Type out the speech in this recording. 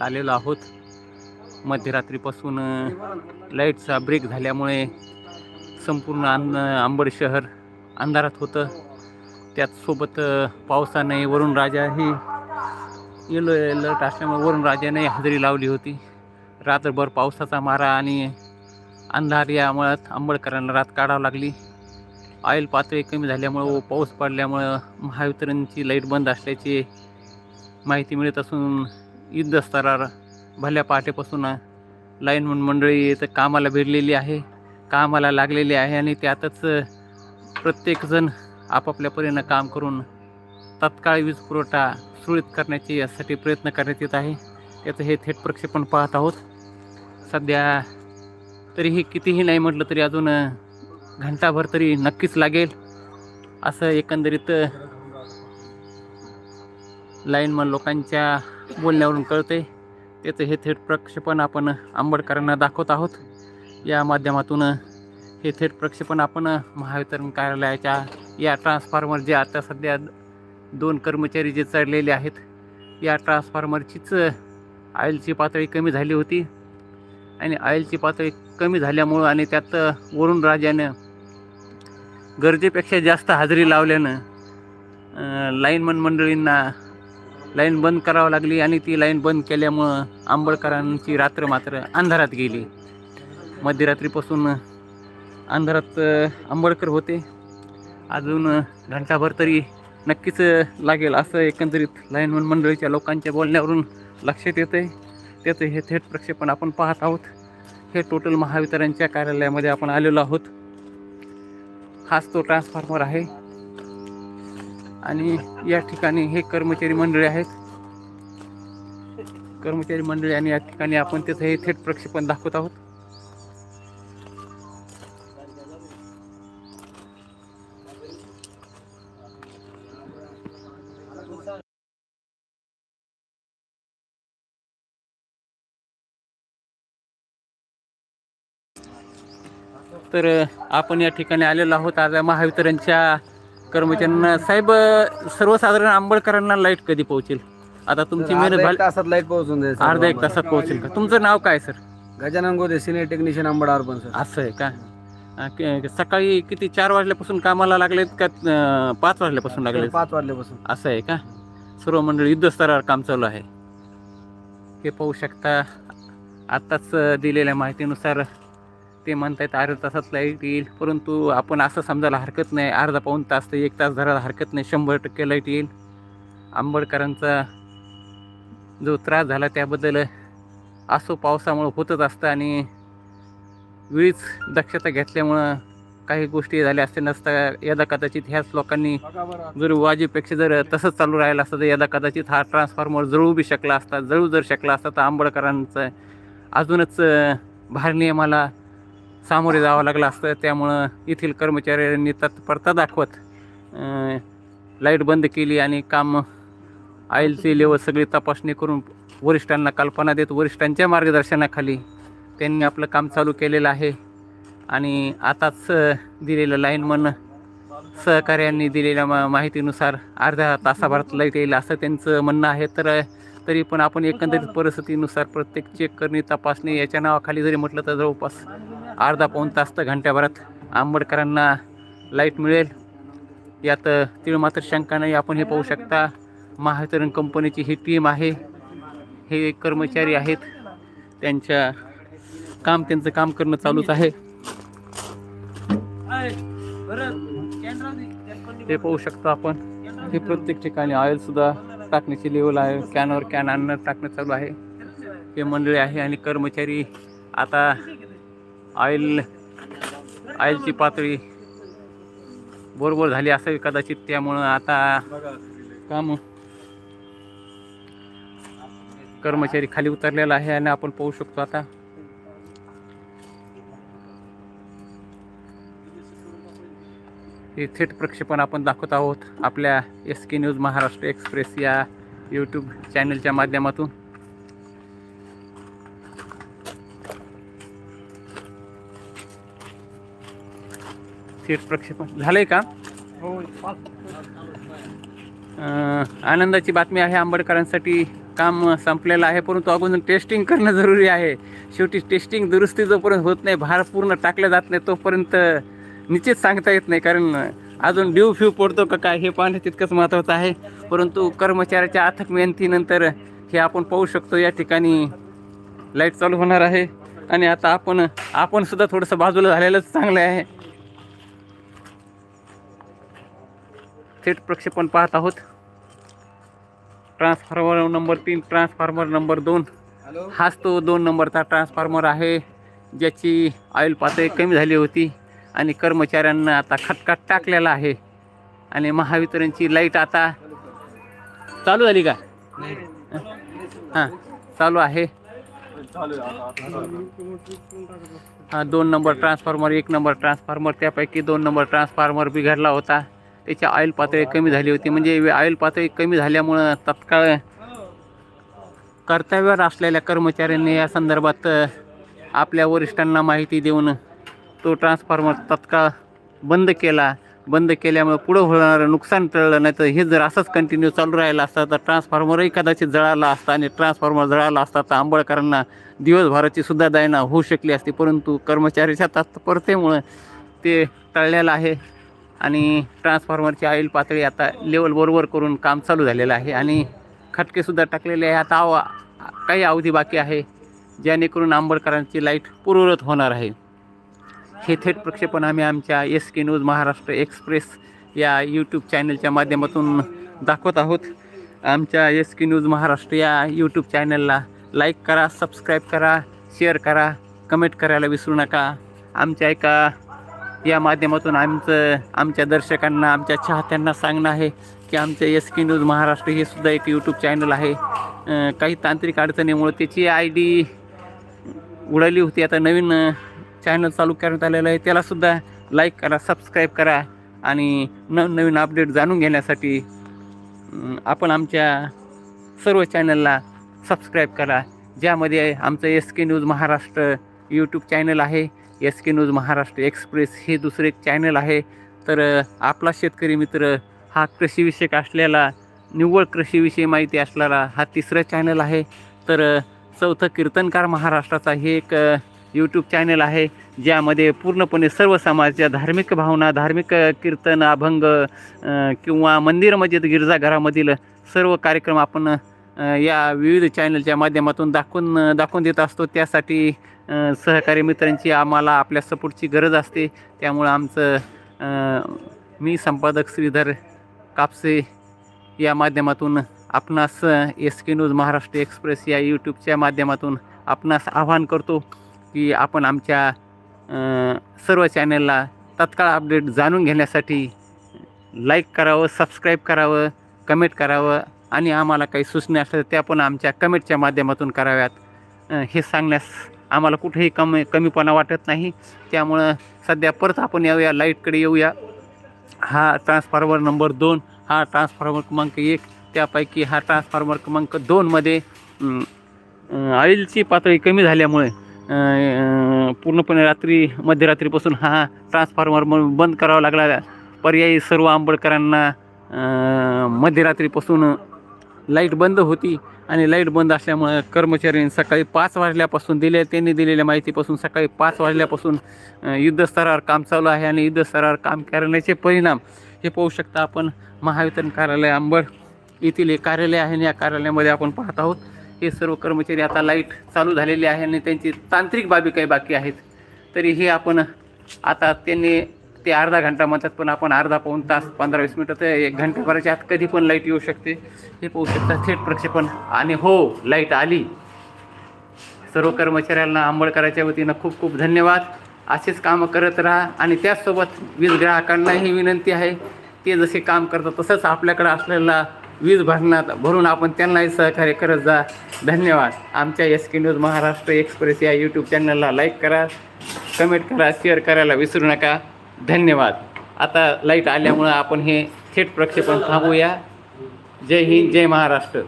आलेलो आहोत. मध्यरात्रीपासून लाईटचा ब्रेक झाल्यामुळे संपूर्ण अन्न आंबड शहर अंधारात होतं. त्याचसोबत पावसाने वरुण राजाही येलो अलर्ट असल्यामुळे वरुण राजाने हजेरी लावली होती. रात्रभर पावसाचा मारा आणि अंधार यामुळे आंबडकरांना रात काढावं लागली. ऑइल पातळी कमी झाल्यामुळं व पाऊस पडल्यामुळं महावितरणची लाइट बंद असल्याची माहिती मिळत असून युद्धस्तरावर भल्या पहाटेपासून लाईनमन मंडळी इथं कामाला भिडलेली आहे. कामाला लागलेली आहे आणि त्यातच प्रत्येकजण आपापल्या परीनं काम करून तात्काळ वीज पुरवठा सुरळीत करण्याची यासाठी प्रयत्न करण्यात येत आहे. त्याचं हे थेट प्रक्षेपण पाहत आहोत. सध्या तरीही कितीही नाही म्हटलं तरी अजून घंटाभर तरी नक्कीच लागेल. असं एकंदरीत लाईनमन लोकांच्या बोलण्यावरून कळते त्याचं हे थेट प्रक्षेपण आपण आंबडकरांना दाखवत आहोत. या माध्यमातून हे थेट प्रक्षेपण आपण महावितरण कार्यालयाच्या या ट्रान्सफॉर्मर जे आता सध्या दोन कर्मचारी जे चढलेले आहेत या ट्रान्सफॉर्मरचीच ऑइलची पातळी कमी झाली होती. आणि ऑइलची पातळी कमी झाल्यामुळं आणि त्यात वरुण राजानं गरजेपेक्षा जास्त हजेरी लावल्यानं लाईनमन मंडळींना लाईन बंद करावं लागली आणि ती लाईन बंद केल्यामुळं आंबळकरांची रात्र मात्र अंधारात गेली. मध्यरात्रीपासून अंधारात आंबळकर होते. अजून घंटाभर तरी नक्कीच लागेल असं एकंदरीत लाईनमन मंडळीच्या लोकांच्या बोलण्यावरून लक्षात येतं आहे त्याचं हे थेट प्रक्षेपण आपण पाहत आहोत. हे टोटल महावितरणच्या कार्यालयामध्ये आपण आलेलो आहोत. हाच तो ट्रान्सफॉर्मर आहे. आणि या ठिकाणी हे कर्मचारी मंडळी आहेत. कर्मचारी मंडळी आणि या ठिकाणी आपण त्याचं हे थेट प्रक्षेपण दाखवत आहोत. तर आपण या ठिकाणी आलेलो आहोत आज महावितरणच्या कर्मचाऱ्यांना साहेब सर्वसाधारण आंबळकरांना लाइट कधी पोहोचेल? आता तुमची मेहनत झाली तासात लाइट पोहोचून जाईल अर्धा एक तासात पोहोचेल का? तुमचं नाव काय sir? Gajanan Gode senior technician Ambad urban sir. असं आहे का? अ, क- सकाळी किती चार वाजल्यापासून कामाला लागलेत का अ, पाच वाजल्यापासून लागलेत? पाच वाजल्यापासून. असं आहे का? सर्व मंडळी युद्धस्तरावर काम चालू आहे. हे पाहू शकता. आत्ताच दिलेल्या माहितीनुसार ते म्हणतायत अर्धा तासात लाइट येईल. परंतु आपण असं समजायला हरकत नाही. अर्धा पाऊण तास ते एक तास धरायला हरकत नाही. शंभर टक्के लाइट येईल. आंबडकरांचा जो त्रास झाला त्याबद्दल असो पावसामुळं होतच असतं आणि वेळीच दक्षता घेतल्यामुळं काही गोष्टी झाल्या असते नसता यदा कदाचित ह्याच लोकांनी जर वाजेपेक्षा जर तसंच चालू राहिलं असतं तर यदा कदाचित हा ट्रान्सफॉर्मर जळू बी शकला असता जळू जर शकला असता तर आंबडकरांचं अजूनच अं, भार नियमाला सामोरे जावं लागलं असतं. त्यामुळं येथील कर्मचाऱ्यांनी तत्परता दाखवत लाइट बंद केली आणि काम ऑइलची लेवल सगळी तपासणी करून वरिष्ठांना कल्पना देत वरिष्ठांच्या मार्गदर्शनाखाली त्यांनी आपलं काम चालू केलेलं आहे. आणि आताच दिलेलं लाईनमन सहकार्यांनी दिलेल्या मा माहितीनुसार अर्ध्या तासाभरात लाइट येईल असं त्यांचं म्हणणं आहे. तर तरी पण आपण एकंदरीत परिस्थितीनुसार प्रत्येक चेक करणे तपासणी याच्या नावाखाली जरी म्हटलं तर जवळपास अर्धा पाऊण तास तर घंट्याभरात आंबडकरांना लाइट मिळेल. यात तीळ मात्र शंका नाही. आपण हे पाहू शकता महावितरण कंपनीची ही टीम आहे. हे कर्मचारी आहेत. त्यांच्या काम त्यांचं काम करणं चालूच आहे. हे पाहू शकतो आपण. हे प्रत्येक ठिकाणी ऑइल सुद्धा टाकण्याची लेवल आहे. कॅनवर कॅन आणणं टाकणं चालू आहे. हे मंडळी आहे आणि कर्मचारी आता ऑइल ऑइलची पातळी बरोबर झाली असावी कदाचित त्यामुळं आता काम कर्मचारी खाली उतरलेला आहे आणि आपण पाहू शकतो आता. हे थेट प्रक्षेपण आपण दाखवत आहोत आपल्या S K news Maharashtra express या यूट्यूब चॅनलच्या माध्यमातून. थेट प्रक्षेपण. झालंय का? अं, आनंदाची बातमी आहे आंबेडकरांसाठी काम संपलेलं आहे परंतु अगोदर टेस्टिंग करणं जरुरी आहे. शेवटी टेस्टिंग दुरुस्ती जोपर्यंत होत नाही भार पूर्ण टाकला जात नाही तोपर्यंत निश्चित सांगता येत नाही कारण अजून ड्यू फ्यू पडतो का काय हे पाहणं तितकंच महत्त्वाचं आहे. परंतु कर्मचाऱ्याच्या अथक मेहनतीनंतर हे आपण पाहू शकतो या ठिकाणी लाइट चालू होणार आहे. आणि आता आपण आपण सुद्धा थोडंसं बाजूला झालेलंच चांगलं आहे. थेट प्रक्षेपण पाहत आहोत. ट्रान्सफॉर्मर नंबर तीन ट्रान्सफॉर्मर नंबर दोन. हाच तो दोन नंबरचा ट्रान्सफॉर्मर आहे ज्याची ऑइल पातळी कमी झाली होती आणि कर्मचाऱ्यांना आता खटकाट टाकलेला आहे. आणि महावितरणची लाइट आता चालू झाली का? हां चालू आहे. हा दोन नंबर ट्रान्सफॉर्मर एक नंबर ट्रान्सफॉर्मर त्यापैकी दोन नंबर ट्रान्सफॉर्मर बिघडला होता. त्याची ऑइल पातळी कमी झाली होती. म्हणजे ऑइल पातळी कमी झाल्यामुळं तत्काळ कर्तव्यावर असलेल्या कर्मचाऱ्यांनी या संदर्भात आपल्या वरिष्ठांना माहिती देऊन तो ट्रान्सफॉर्मर तत्काळ बंद केला. बंद केल्यामुळे पुढं होणारं नुकसान टळलं नाही तर हे जर असंच कंटिन्यू चालू राहिलं असतं तर ट्रान्सफॉर्मरही कदाचित जळाला असता आणि ट्रान्सफॉर्मर जळाला असता तर आंबळकरांना दिवसभराची सुद्धा दायना होऊ शकली असती. परंतु कर्मचाऱ्याच्या तत्परतेमुळं ते टळलेलं आहे. आणि ट्रान्सफॉर्मरची ऑइल पातळी आता लेवल बरोबर करून काम चालू झालेलं आहे. आणि खटकेसुद्धा टाकलेले आहे आता आव काही अवधी बाकी आहे. जेणेकरून आंबेडकरांची लाइट पूर्ववत होणार आहे. हे थेट प्रक्षेपण आम्ही आमच्या S K news Maharashtra express या यूट्यूब चॅनलच्या माध्यमातून दाखवत आहोत. आमच्या एस के न्यूज महाराष्ट्र या यूट्यूब चॅनलला लाईक करा सबस्क्राईब करा शेअर करा कमेंट करायला विसरू नका. आमच्या एका या माध्यमातून आमचं आमच्या दर्शकांना आमच्या चाहत्यांना सांगणं आहे की आमचं एस के न्यूज महाराष्ट्र हे सुद्धा एक यूट्यूब चॅनल आहे. काही तांत्रिक अडचणीमुळे त्याची आय डी उडाली होती. आता नवीन चॅनल चालू करण्यात आलेलं आहे. त्यालासुद्धा लाईक करा सबस्क्राईब करा आणि नवनवीन अपडेट जाणून घेण्यासाठी आपण आमच्या सर्व चॅनलला सबस्क्राईब करा. ज्यामध्ये आमचं S K news Maharashtra YouTube channel आहे. S K news Maharashtra express हे दुसरे एक चॅनल आहे. तर आपला शेतकरी मित्र हा कृषीविषयक असलेला निव्वळ कृषीविषयी माहिती असलेला हा तिसरा चॅनल आहे. तर चौथं कीर्तनकार महाराष्ट्राचा हे एक यूट्यूब चॅनल आहे ज्यामध्ये पूर्णपणे सर्व समाजाच्या धार्मिक भावना धार्मिक कीर्तन अभंग किंवा मंदिर मस्जिद गिरजाघरामधील सर्व कार्यक्रम आपण या विविध चॅनलच्या माध्यमातून दाखवून दाखवून देत असतो. त्यासाठी सहकारी मित्रांची आम्हाला आपल्या सपोर्टची गरज असते. त्यामुळं आमचं मी संपादक श्रीधर कापसे या माध्यमातून आपणास S K news Maharashtra express या यूट्यूबच्या माध्यमातून आपणास आवाहन करतो की आपण आमच्या सर्व चॅनलला तत्काळ अपडेट जाणून घेण्यासाठी लाईक करावं सबस्क्राईब करावं कमेंट करावं. आणि आम्हाला काही सूचना असल्या त्या पण आमच्या कमेंटच्या माध्यमातून कराव्यात. हे सांगण्यास आम्हाला कुठेही कमी कमीपणा वाटत नाही. त्यामुळं सध्या परत आपण येऊया लाईटकडे येऊया. हा ट्रान्सफॉर्मर नंबर दोन हा ट्रान्सफॉर्मर क्रमांक एक त्यापैकी हा ट्रान्सफॉर्मर क्रमांक दोनमध्ये ऑइलची पातळी कमी झाल्यामुळे पूर्णपणे रात्री मध्यरात्रीपासून हा ट्रान्सफॉर्मर बंद करावा लागला. पर्यायी सर्व आंबेडकरांना मध्यरात्रीपासून लाइट बंद होती आणि लाइट बंद असल्यामुळं कर्मचाऱ्यांनी सकाळी पाच वाजल्यापासून दिले त्यांनी दिलेल्या माहितीपासून सकाळी पाच वाजल्यापासून युद्धस्तरावर काम चालू आहे आणि युद्धस्तरावर काम करण्याचे परिणाम हे पाहू शकता आपण. महावितरण कार्यालय अंबड येथील एक कार्यालय आहे आणि या कार्यालयामध्ये आपण पाहत आहोत. हे सर्व कर्मचारी आता लाइट चालू झालेली आहे आणि त्यांची तांत्रिक बाबी काही बाकी आहेत. तरी हे आपण आता त्यांनी ते अर्धा घंटा म्हणतात पण आपण अर्धा पाऊण तास पंधरा वीस मिनटं ते एक घंट्याभराच्या आत कधी पण लाइट येऊ शकते. हे पाहू शकता थेट प्रक्षेपण. आणि हो लाइट आली. सर्व कर्मचाऱ्यांना आंबळकराच्या वतीनं खूप खूप धन्यवाद. असेच कामं करत राहा आणि त्याचसोबत वीज ग्राहकांनाही विनंती आहे ते जसे काम करतात तसंच आपल्याकडं असलेला वीज भरणात भरून आपण त्यांनाही सहकार्य करत जा. धन्यवाद. आमच्या S K news Maharashtra express या यूट्यूब चॅनलला लाईक करा कमेंट करा शेअर करायला विसरू नका. धन्यवाद. आता लाइट आल्यामुळं आपण हे थेट प्रक्षेपण थांबूया. जय हिंद जय महाराष्ट्र.